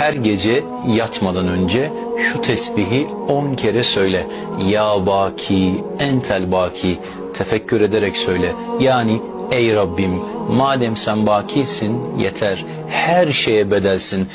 her gece yatmadan önce şu tesbihi on kere söyle. Ya baki, entel baki. Tefekkür ederek söyle. Yani ey Rabbim madem sen bakisin yeter. Her şeye bedelsin.